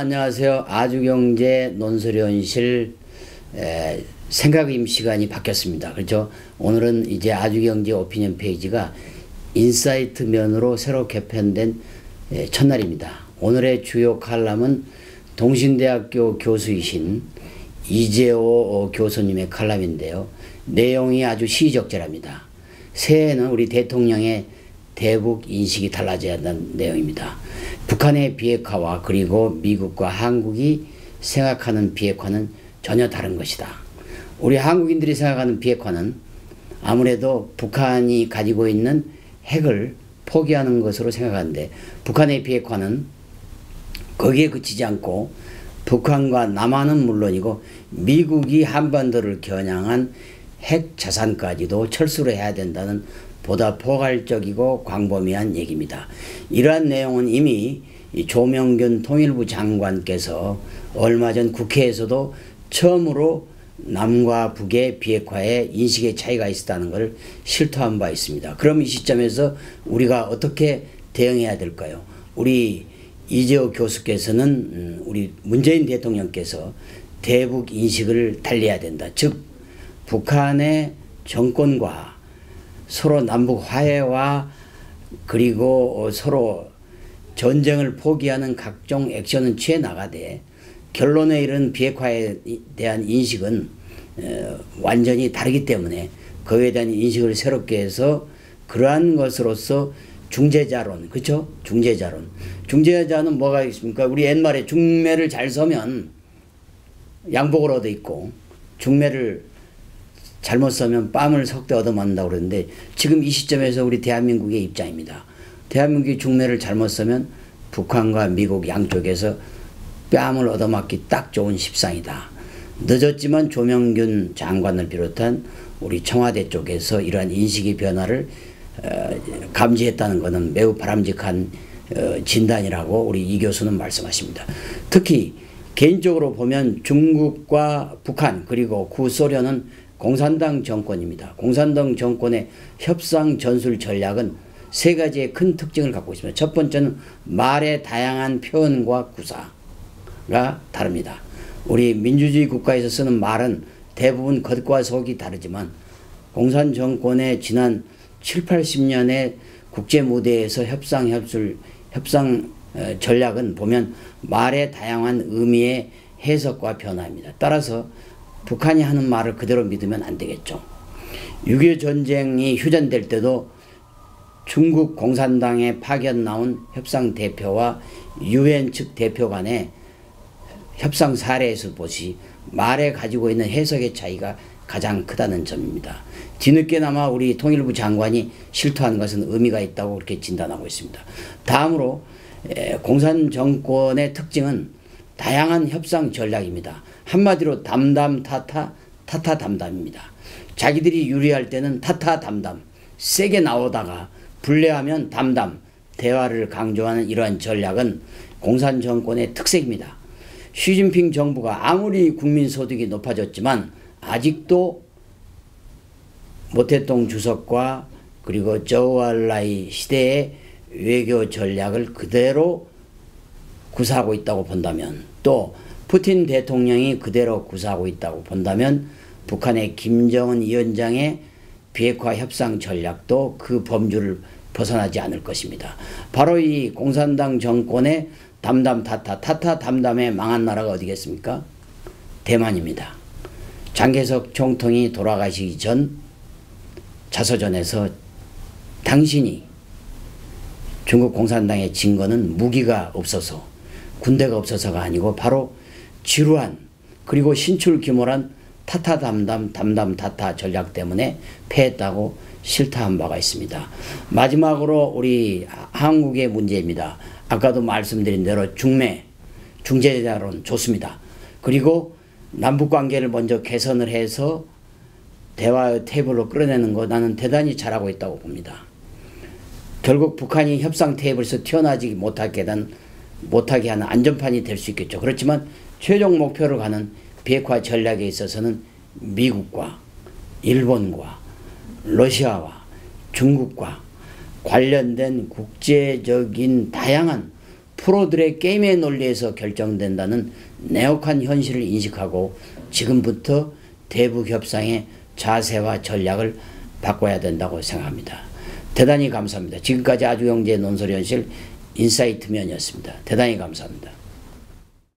안녕하세요. 아주경제 논설위원실 생각임 시간이 바뀌었습니다. 그렇죠? 오늘은 이제 아주경제 오피니언 페이지가 인사이트 면으로 새로 개편된 에, 첫날입니다. 오늘의 주요 칼럼은 동신대학교 교수이신 이재호 교수님의 칼럼인데요. 내용이 아주 시적절합니다. 새해에는 우리 대통령의 대북 인식이 달라져야 한다는 내용입니다. 북한의 비핵화와 그리고 미국과 한국이 생각하는 비핵화는 전혀 다른 것이다. 우리 한국인들이 생각하는 비핵화는 아무래도 북한이 가지고 있는 핵을 포기하는 것으로 생각하는데 북한의 비핵화는 거기에 그치지 않고 북한과 남한은 물론이고 미국이 한반도를 겨냥한 핵 자산까지도 철수를 해야 된다는 보다 포괄적이고 광범위한 얘기입니다. 이러한 내용은 이미 조명균 통일부 장관께서 얼마 전 국회에서도 처음으로 남과 북의 비핵화에 인식의 차이가 있었다는 것을 실토한 바 있습니다. 그럼 이 시점에서 우리가 어떻게 대응해야 될까요? 우리 이재호 교수께서는 음, 우리 문재인 대통령께서 대북 인식을 달리해야 된다. 즉 북한의 정권과 서로 남북 화해와 그리고 서로 전쟁을 포기하는 각종 액션은 취해 나가되 결론에 이른 비핵화에 대한 인식은 어, 완전히 다르기 때문에 그에 대한 인식을 새롭게 해서 그러한 것으로서 중재자론 그렇죠 중재자론. 중재자는 뭐가 있습니까? 우리 옛말에 중매를 잘 서면 양복을 얻어 입고 중매를 잘못 서면 뺨을 석대 얻어맞는다고 그러는데 지금 이 시점에서 우리 대한민국의 입장입니다. 대한민국이 중매를 잘못 서면 북한과 미국 양쪽에서 뺨을 얻어맞기 딱 좋은 십상이다. 늦었지만 조명균 장관을 비롯한 우리 청와대 쪽에서 이러한 인식의 변화를 어, 감지했다는 것은 매우 바람직한 어, 진단이라고 우리 이 교수는 말씀하십니다. 특히 개인적으로 보면 중국과 북한 그리고 구소련은 공산당 정권입니다. 공산당 정권의 협상 전술 전략은 세 가지의 큰 특징을 갖고 있습니다. 첫 번째는 말의 다양한 표현과 구사가 다릅니다. 우리 민주주의 국가에서 쓰는 말은 대부분 겉과 속이 다르지만 공산 정권의 지난 7, 80년의 국제 무대에서 협상 협술 협상 어, 전략은 보면 말의 다양한 의미의 해석과 변화입니다. 따라서 북한이 하는 말을 그대로 믿으면 안 되겠죠. 6.25 전쟁이 휴전될 때도 중국 공산당에 파견 나온 협상 대표와 유엔 측 대표 간의 협상 사례에서 보시 말에 가지고 있는 해석의 차이가 가장 크다는 점입니다. 뒤늦게나마 우리 통일부 장관이 실토한 것은 의미가 있다고 그렇게 진단하고 있습니다. 다음으로 공산 정권의 특징은 다양한 협상 전략입니다. 한마디로 담담 타타 타타 담담입니다. 자기들이 유리할 때는 타타 담담 세게 나오다가 불리하면 담담 대화를 강조하는 이러한 전략은 공산 정권의 특색입니다. 시진핑 정부가 아무리 국민 소득이 높아졌지만 아직도 모태동 주석과 그리고 저우알라이 시대의 외교 전략을 그대로 구사하고 있다고 본다면 또 푸틴 대통령이 그대로 구사하고 있다고 본다면 북한의 김정은 위원장의 비핵화 협상 전략도 그 범주를 벗어나지 않을 것입니다. 바로 이 공산당 정권의 담담 타타 타타 담담에 망한 나라가 어디겠습니까? 대만입니다. 장개석 총통이 돌아가시기 전 자서전에서 당신이 중국 공산당의 증거는 무기가 없어서 군대가 없어서가 아니고 바로 지루한 그리고 신출귀몰한 타타 담담 담담 타타 전략 때문에 패했다고 실타한 바가 있습니다. 마지막으로 우리 한국의 문제입니다. 아까도 말씀드린 대로 중매, 중재자론 좋습니다. 그리고 남북 관계를 먼저 개선을 해서 대화 테이블로 끌어내는 거 나는 대단히 잘하고 있다고 봅니다. 결국 북한이 협상 테이블에서 튀어나지 못하게 된 못하게 하는 안전판이 될 수 있겠죠. 그렇지만 최종 목표로 가는 비핵화 전략에 있어서는 미국과 일본과 러시아와 중국과 관련된 국제적인 다양한 프로들의 게임의 논리에서 결정된다는 내혹한 현실을 인식하고 지금부터 대북 협상의 자세와 전략을 바꿔야 된다고 생각합니다. 대단히 감사합니다. 지금까지 아주영재 논설현실 인사이트 면이었습니다. 대단히 감사합니다.